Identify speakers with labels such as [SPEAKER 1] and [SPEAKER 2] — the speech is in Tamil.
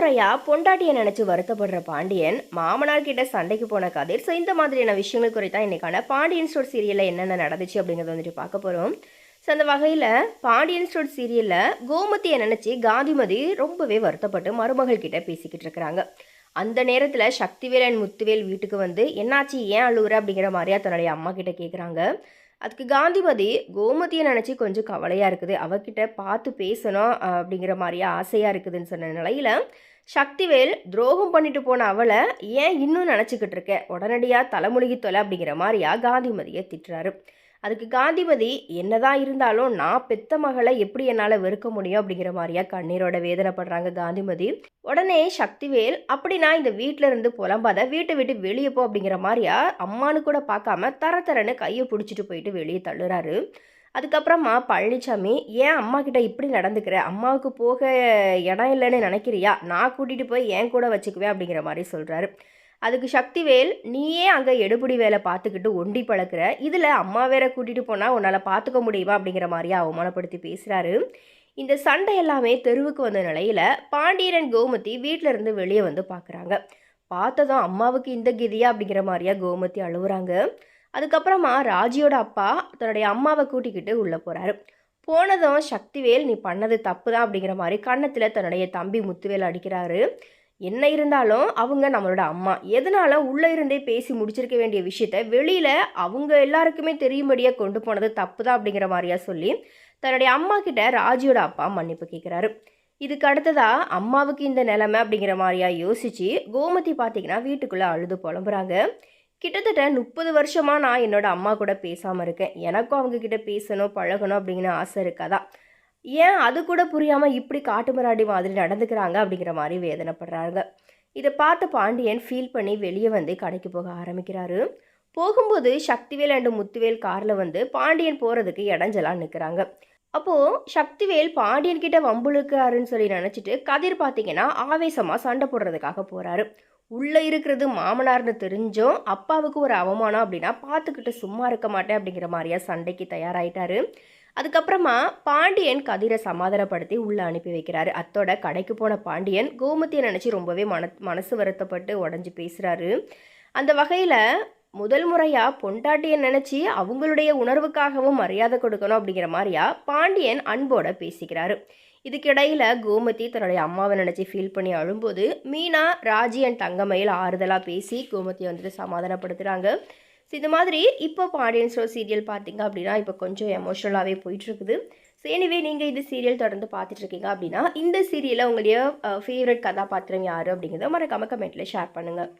[SPEAKER 1] முறையாக பொண்டாட்டியை நினச்சி வருத்தப்படுற பாண்டியன் மாமனார் கிட்ட சண்டைக்கு போன கதிர். ஸோ இந்த மாதிரியான விஷயங்கள் குறித்தான் இன்றைக்கான பாண்டியன் ஸ்டோர் சீரியலில் என்னென்ன நடந்துச்சு அப்படிங்கிறத வந்துட்டு பார்க்க போகிறோம் ஸோ அந்த வகையில் பாண்டியன் ஸ்டோர் சீரியலில் கோமதியை நினச்சி காந்திமதி ரொம்பவே வருத்தப்பட்டு மருமகள் கிட்ட பேசிக்கிட்டு இருக்கிறாங்க. அந்த நேரத்தில் சக்திவேலன் முத்துவேல் வீட்டுக்கு வந்து என்னாச்சு ஏன் அழுகுற அப்படிங்கிற மாதிரியா தன்னுடைய அம்மா கிட்ட கேட்குறாங்க அதுக்கு காந்திமதி கோமதியை நினச்சி கொஞ்சம் கவலையாக இருக்குது. அவகிட்ட பார்த்து பேசணும் அப்படிங்கிற மாதிரியா ஆசையாக இருக்குதுன்னு சொன்ன நிலையில் சக்திவேல் துரோகம் பண்ணிட்டு போன அவளை ஏன் இன்னும் நினச்சிக்கிட்டு இருக்க? உடனடியாக தலைமுழுகி தொலை அப்படிங்கிற மாதிரியா காந்திமதியை திட்டுறாரு. அதுக்கு காந்திமதி என்னதான் இருந்தாலும் நான் பெத்த மகளை எப்படி என்னால் வெறுக்க முடியும் அப்படிங்கிற மாதிரியா கண்ணீரோட வேதனைப்படுறாங்க காந்திமதி. உடனே சக்திவேல் அப்படின்னா இந்த வீட்டில இருந்து புலம்பாத வீட்டை விட்டு வெளியே போ அப்படிங்கிற மாதிரியா அம்மானு கூட பார்க்காம தர தரன்னு கையை பிடிச்சிட்டு போயிட்டு வெளியே தள்ளுறாரு. அதுக்கப்புறமா பழனிசாமி ஏன் அம்மா கிட்ட இப்படி நடந்துக்கிற? அம்மாவுக்கு போக இடம் இல்லைன்னு நினைக்கிறியா? நான் கூட்டிகிட்டு போய் என் கூட வச்சுக்குவேன் அப்படிங்கிற மாதிரி சொல்கிறாரு அதுக்கு சக்திவேல் நீயே அங்கே எடுபடி வேலை பார்த்துக்கிட்டு ஒண்டி பழக்கிற. இதில் அம்மா வேற கூட்டிகிட்டு போனால் உன்னால் பார்த்துக்க முடியுமா அப்படிங்கிற மாதிரியா அவமானப்படுத்தி பேசுகிறாரு இந்த சண்டை எல்லாமே தெருவுக்கு வந்த நிலையில் பாண்டியரன் கோமதி வீட்டிலேருந்து வெளியே வந்து பார்க்குறாங்க பார்த்ததும் அம்மாவுக்கு இந்த கிதியா அப்படிங்கிற மாதிரியா கோமதி அழுவுறாங்க. அதுக்கப்புறமா ராஜியோட அப்பா தன்னுடைய அம்மாவை கூட்டிக்கிட்டு உள்ளே போகிறாரு போனதும் சக்திவேல் நீ பண்ணது தப்பு தான் அப்படிங்கிற மாதிரி கன்னத்தில் தன்னுடைய தம்பி முத்துவேல் அடிக்கிறாரு. என்ன இருந்தாலும் அவங்க நம்மளோட அம்மா. எதனால உள்ளே இருந்தே பேசி முடிச்சிருக்க வேண்டிய விஷயத்த வெளியில் அவங்க எல்லாருக்குமே தெரியும்படியாக கொண்டு போனது தப்பு தான் அப்படிங்கிற மாதிரியா சொல்லி தன்னுடைய அம்மா கிட்ட ராஜியோட அப்பா மன்னிப்பு கேட்குறாரு இதுக்கு அடுத்ததாக அம்மாவுக்கு இந்த நிலைமை அப்படிங்கிற மாதிரியா யோசிச்சு கோமதி பார்த்தீங்கன்னா வீட்டுக்குள்ளே அழுது புலம்புறாங்க. கிட்டத்தட்ட முப்பது வருஷமாக நான் என்னோட அம்மா கூட பேசாமல் இருக்கேன். எனக்கும் அவங்க கிட்ட பேசணும் பழகணும் அப்படிங்கிற ஆசை இருக்காதா? ஏன் அது கூட புரியாமல் இப்படி காட்டு மிராண்டி மாதிரி நடந்துக்கிறாங்க அப்படிங்கிற மாதிரி வேதனைப்படுறாங்க. இதை பார்த்த பாண்டியன் ஃபீல் பண்ணி வெளியே வந்து கடைக்கு போக ஆரம்பிக்கிறாரு. போகும்போது சக்திவேல் அண்டு முத்துவேல் காரில் வந்து பாண்டியன் போகிறதுக்கு இடைஞ்சலாக நிற்கிறாங்க அப்போது சக்திவேல் பாண்டியன் கிட்ட வம்புழுக்கிறாருன்னு சொல்லி நினச்சிட்டு கதிர் பார்த்தீங்கன்னா ஆவேசமாக சண்டை போடுறதுக்காக போகிறாரு உள்ளே இருக்கிறது மாமனார்னு தெரிஞ்சும் அப்பாவுக்கு ஒரு அவமானம் அப்படின்னா பார்த்துக்கிட்டு சும்மா இருக்க மாட்டேன் அப்படிங்கிற மாதிரியா சண்டைக்கு தயாராகிட்டாரு அதுக்கப்புறமா பாண்டியன் கதிரை சமாதானப்படுத்தி உள்ளே அனுப்பி வைக்கிறாரு. அத்தோட கடைக்கு போன பாண்டியன் கோமதியை நினச்சி ரொம்பவே மன மனசு வருத்தப்பட்டு உடஞ்சி பேசுகிறாரு அந்த வகையில் முதல் முறையாக பொண்டாட்டியை நினச்சி அவங்களுடைய உணர்வுக்காகவும் மரியாதை கொடுக்கணும் அப்படிங்கிற மாதிரியா பாண்டியன் அன்போட பேசிக்கிறாரு. இதுக்கிடையில் கோமதி தன்னுடைய அம்மாவை நினச்சி ஃபீல் பண்ணி அழும்போது மீனா ராஜி அண்ட் தங்கமையில் ஆறுதலாக பேசி கோமதியை வந்துட்டு சமாதானப்படுத்துகிறாங்க ஸோ இது மாதிரி இப்போ பாண்டியன் ஸ்டோர் சீரியல் பார்த்தீங்க அப்படின்னா இப்போ கொஞ்சம் எமோஷ்னலாகவே போயிட்டுருக்குது. ஸோ எனிவே நீங்கள் இது சீரியல் தொடர்ந்து பார்த்துட்ருக்கீங்க அப்படின்னா இந்த சீரியலில் உங்களுடைய ஃபேவரட் கதாபாத்திரம் யார் அப்படிங்கிறத மறக்காமல் கமெண்ட்டில் ஷேர் பண்ணுங்கள்